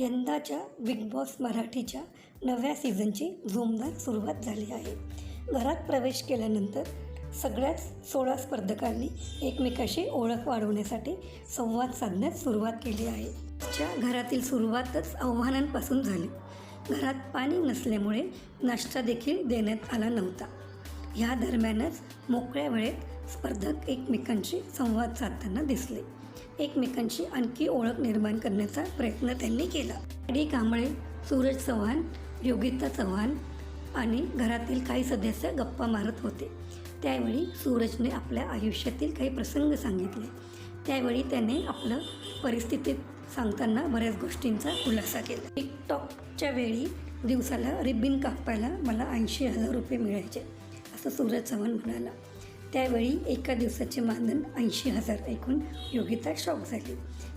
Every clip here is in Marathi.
यंदाच्या बिग बॉस मराठीच्या नव्या सीझनची जोमदार सुरुवात झाली आहे. घरात प्रवेश केल्यानंतर सगळ्याच सोळा स्पर्धकांनी एकमेकाशी ओळख वाढवण्यासाठी संवाद साधण्यास सुरुवात केली आहे. च्या घरातील सुरुवातच आव्हानांपासून झाली. घरात पाणी नसल्यामुळे नाश्ता देखील देण्यात आला नव्हता. ह्या दरम्यानच मोकळ्या वेळेत स्पर्धक एकमेकांशी संवाद साधताना दिसले. एकमेकांशी आणखी ओळख निर्माण करण्याचा प्रयत्न त्यांनी केला. डी कांबळे सूरज चव्हाण योगिता चव्हाण आणि घरातील काही सदस्य गप्पा मारत होते. त्यावेळी सूरजने आपल्या आयुष्यातील काही प्रसंग सांगितले. त्यावेळी त्याने आपलं परिस्थितीत सांगताना बऱ्याच गोष्टींचा खुलासा केला. टिकटॉकच्या वेळी दिवसाला रिबिन कापायला मला ऐंशी हजार रुपये मिळायचे असं सूरज चव्हाण म्हणाला. त्यावेळी एका दिवसाचे मानधन ऐंशी हजार ऐकून योगिता शॉक झाली.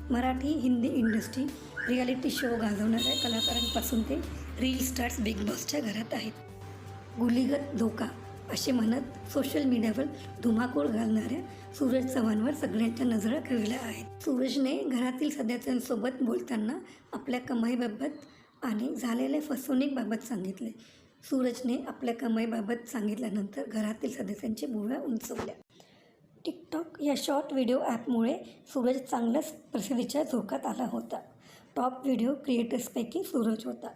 Marathi Hindi industry reality show गाजवणाऱ्या कलाकारांपासून ते रील स्टार्स बिग बॉसच्या घरात आहेत. गुलीगत धोका असे म्हणत सोशल मीडियावर धुमाकूळ घालणाऱ्या सूरज चव्हाणवर सगळ्यांच्या नजरा खिळल्या आहेत. सूरजने घरातील सदस्यांसोबत बोलताना आपल्या कमाईबाबत आणि झालेल्या फसवणूकबाबत सांगितले. सूरजने आपल्या कमाईबाबत सांगितल्यानंतर घरातील सदस्यांची भुव्या उंचवल्या. टिकटॉक या शॉर्ट व्हिडिओ ॲपमुळे सूरज चांगल्याच प्रसिद्धीच्या झोकात आला होता. टॉप व्हिडिओ क्रिएटर्सपैकी सूरज होता.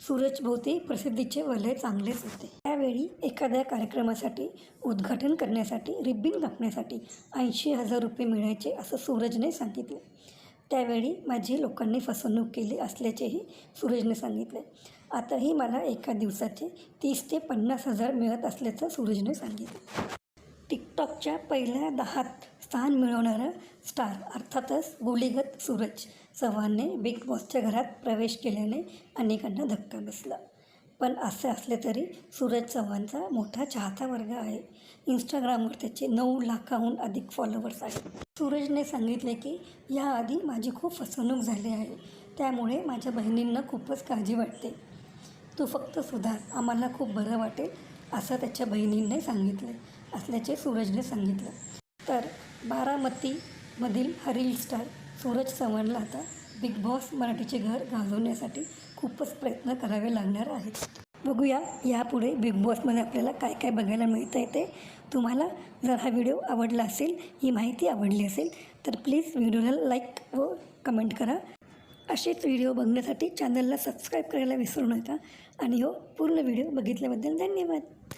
सूरजभोवती प्रसिद्धीचे वलय चांगलेच होते. त्यावेळी एखाद्या कार्यक्रमासाठी उद्घाटन करण्यासाठी रिब्बिन कापण्यासाठी ऐंशी हजार रुपये मिळायचे असं सूरजने सांगितले. त्यावेळी माझी लोकांनी फसवणूक केली असल्याचेही सूरजने सांगितले. आताही मला एका दिवसाचे तीस ते पन्नास हजार मिळत असल्याचं सूरजने सांगितलं. टिकटॉकच्या पहिल्या दहात स्थान मिळवणारा स्टार अर्थातच गोलीगत सूरज चव्हाणने बिग बॉसच्या घरात प्रवेश केल्याने अनेकांना धक्का बसला. पण असे असले तरी सूरज चव्हाणचा मोठा चाहता वर्ग आहे. इंस्टाग्रामवर त्याचे नऊ लाखाहून अधिक फॉलोअर्स आहेत. सूरजने सांगितले की याआधी माझी खूप फसवणूक झाली आहे. त्यामुळे माझ्या बहिणींना खूपच काळजी वाटते. तू फक्त सुधार. आम्हाला खूप बरं वाटेल असं त्याच्या बहिणींनी सांगितले. असल्याचे सूरजने सांगितलं. तर बारामतीमधील हरील स्टार सूरज चव्हाणला आता बिग बॉस मराठीचे घर गाजवण्यासाठी खूपच प्रयत्न करावे लागणार आहेत. बघूया यापुढे बिग बॉसमध्ये आपल्याला काय काय बघायला मिळतं आहे ते तुम्हाला जर हा व्हिडिओ आवडला असेल ही माहिती आवडली असेल तर प्लीज व्हिडिओला लाईक व कमेंट करा. असेच व्हिडिओ बघण्यासाठी चॅनलला सबस्क्राईब करायला विसरू नका. आणि हो पूर्ण व्हिडिओ बघितल्याबद्दल धन्यवाद.